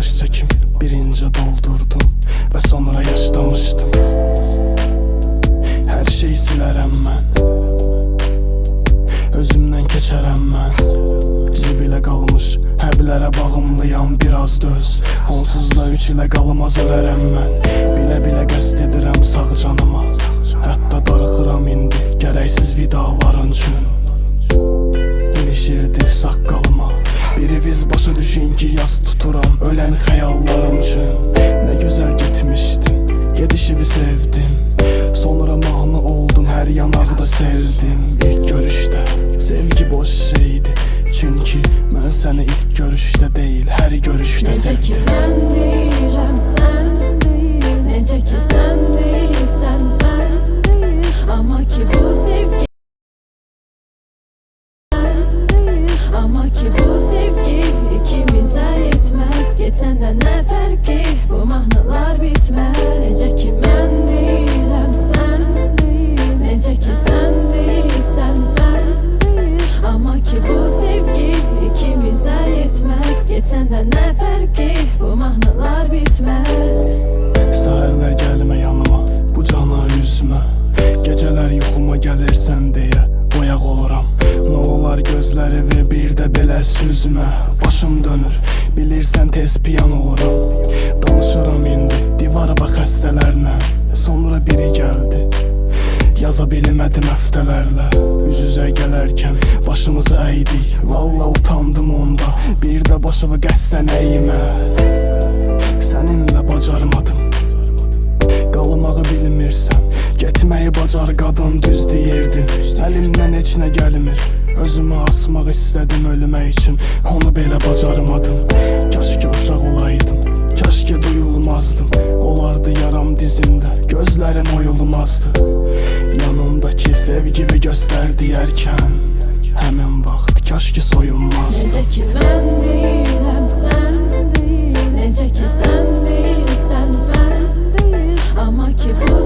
baş çekim Birince doldurdum ve sonra yaşlamıştım. Her şeyi silerim ben. Özümden keçerem ben. Zibilə qalmış həblərə bağımlıyam biraz döz Onsuz da üç ilə qalmaz ölərəm mən Bilə-bilə qəst sağ canıma. Hətta xəyallarım üçün Nə gözəl getmişdim Gedişivi sevdim Sonra mahnı oldum. Hər yanaqda sevdim yetməz Getsən də nə fərqi bu mahnılar bitməz Necə ki deyirəm sən deyil Necə ki sən deyilsən mən deyil Amma ki bu sevgi ikimizə yetməz Getsən də nə fərqi bu mahnılar bitməz Səhərlər gəlmə yanıma Bu cana üzmə Gecələr yuxuma gəlirsən deyə Oyaq oluram Nə olar gözlərimi bir də belə süzmə Başım dönür Bilirsən tez piyan oluram Danışıram indi Divar və xəstələrlə Sonra biri gəldi Yaza bilmədim həftələrlə Üz üzə gələrkən başımızı əydik Valla utandım onda. Bir də başımı qəsdən əymə Səninlə bacarmadım. Qalmağı bilmirsən Getməyi bacar qadın düz deyirdin Əlimdən heç nə gəlmir Özümü asmaq istədim ölmək üçün Onu belə bacarmadım. Kaşki uşaq olaydım. Kaşki duyulmazdım. Olardı yaram dizimdə Gözlərim oyulmazdı. Yanımdakı sevgimi göstər deyərkən Həmin vaxt kaşki soyunmazdı Necə ki mən deyirəm sən deyil Necə ki sən deyilsən mən deyil Amma ki bu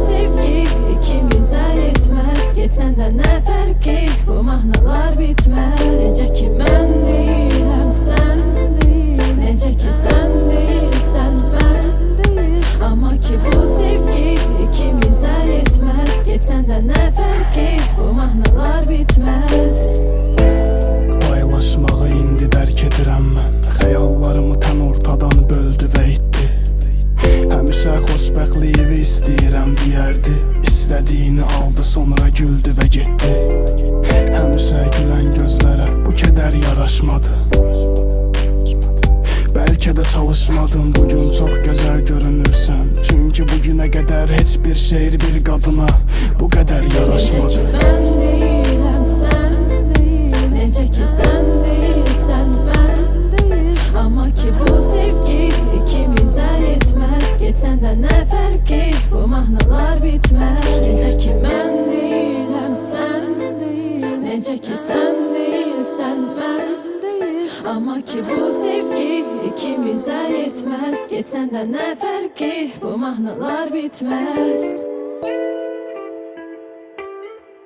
İstədiyini aldı sonra güldü və getdi Həmişə gülən gözlərə bu kədər yaraşmadı. Bəlkə də çalışmadım bugün çox gözəl görünürsən Çünki bugünə qədər heç bir şeir bir qadına bu qədər Necə ki sən deyilsən mən deyil Amma ki bu sevgi ikimizə yetməz Getsən də nə fərqi bu mahnılar bitməz